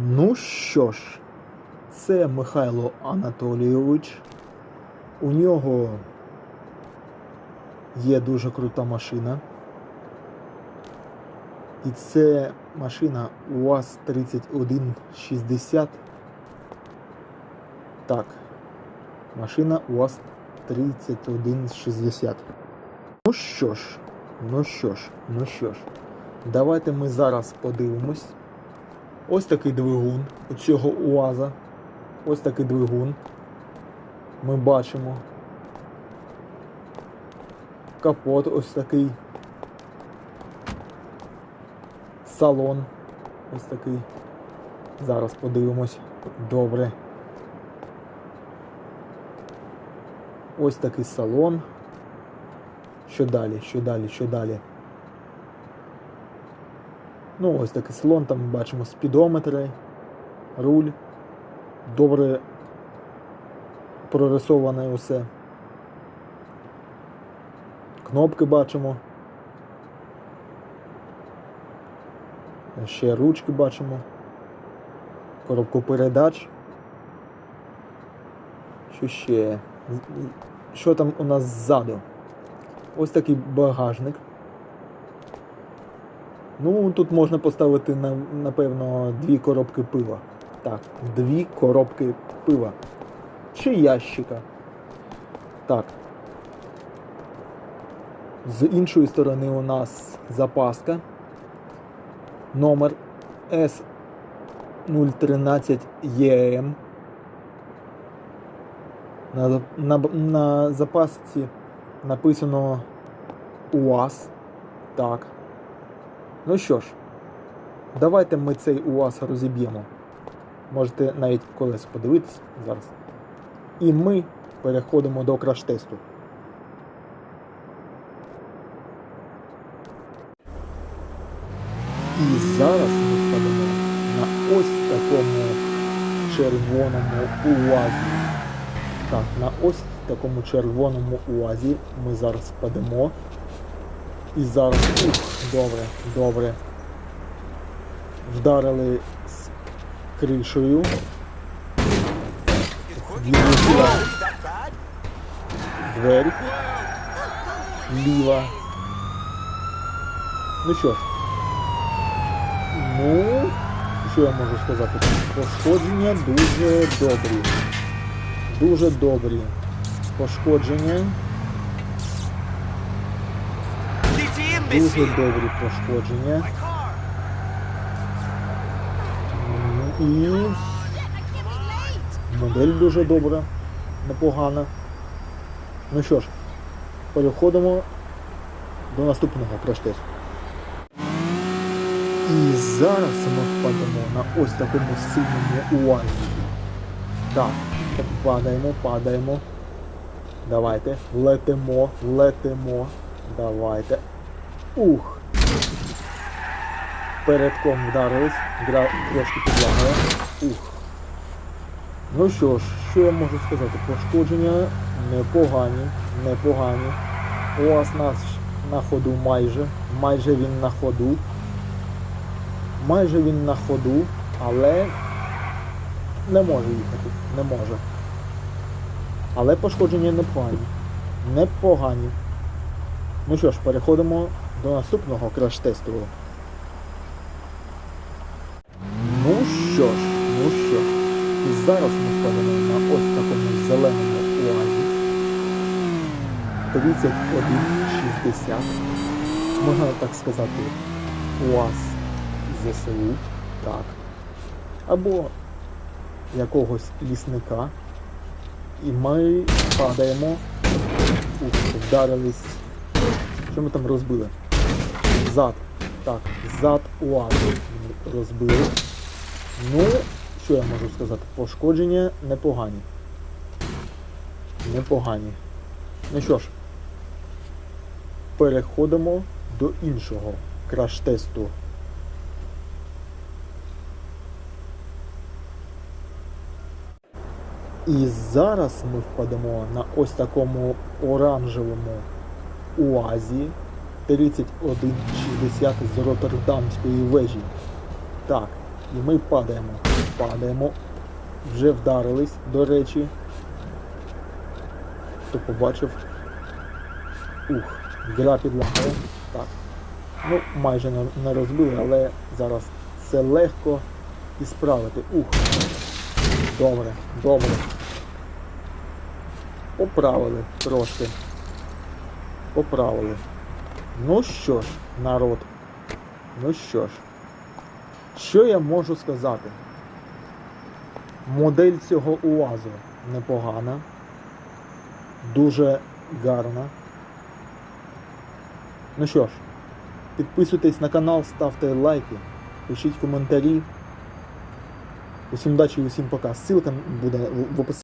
Ну що ж, це Михайло Анатолійович. У нього є дуже крута машина. І це машина УАЗ 3160. Так. Машина УАЗ 3160. Ну що ж, ну що ж, ну що ж. Давайте ми зараз подивимось. Ось такий двигун у цього УАЗа. Ось такий двигун. Ми бачимо. Капот ось такий. Салон. Ось такий. Зараз подивимось. Добре. Ось такий салон. Що далі? Що далі? Що далі? Ну, ось такий салон, там ми бачимо спідометри, руль. Добре прорисоване усе. Кнопки бачимо. Ще ручки бачимо. Коробку передач. Що ще? Що там у нас ззаду? Ось такий багажник. Ну, тут можна поставити, напевно, дві коробки пива. Так, дві коробки пива. Чи ящика. Так. З іншої сторони у нас запаска. Номер S013 EM. На, на, на запасці написано УАЗ. Так. Ну що ж, давайте ми цей УАЗ розіб'ємо. Можете навіть колесо подивитись зараз. І ми переходимо до краш-тесту. І зараз ми впадемо на ось такому червоному УАЗі. Так, на ось такому червоному УАЗі ми зараз впадемо. І зараз ух, добре, добре. Вдарили з кришею. Відлетіла двері. Ліва. Ну що ж. Ну, що я можу сказати? Пошкодження дуже добрі. Дуже добрі. Пошкодження. Дуже добрі пошкодження. І модель дуже добра, непогана. Ну що ж, переходимо до наступного краш-тесту. І зараз ми впадемо на ось такому синьому уазі. Так, падаємо, падаємо. Давайте, летимо, летимо. Давайте. Ух. Передком вдарились, гра трошки підлагає. Ух. Ну що ж, що я можу сказати? Пошкодження непогані, непогані. УАЗ наш на ходу майже. Майже він на ходу. Майже він на ходу, але не може їхати. Не може. Але пошкодження непогані. Непогані. Ну що ж, переходимо до наступного краш-тесту. Ну що ж, ну що ж. І зараз ми впадемо на ось такому зеленому уазі. 3160. Можна так сказати, УАЗ ЗСУ. Так. Або якогось лісника. І ми падаємо. Ух, вдарились. Що ми там розбили? Зад. Так, зад УАЗу розбили. Ну, що я можу сказати? Пошкодження непогані. Непогані. Ну що ж, переходимо до іншого краш-тесту. І зараз ми впадемо на ось такому оранжевому УАЗі 3160 з Роттердамської вежі. Так, і ми падаємо. падаємо. Вже вдарились, до речі. Хто побачив. Ух, гра підлагає. Так. Ну, майже не, розбили, але зараз це легко і справити. Ух. Добре, добре. Поправили трошки. Поправили. Ну що ж, народ. Ну що ж. Що я можу сказати? Модель цього УАЗу непогана. Дуже гарна. Ну що ж, підписуйтесь на канал, ставте лайки, пишіть коментарі. Усім удачі і усім пока. Ссылка буде в описі.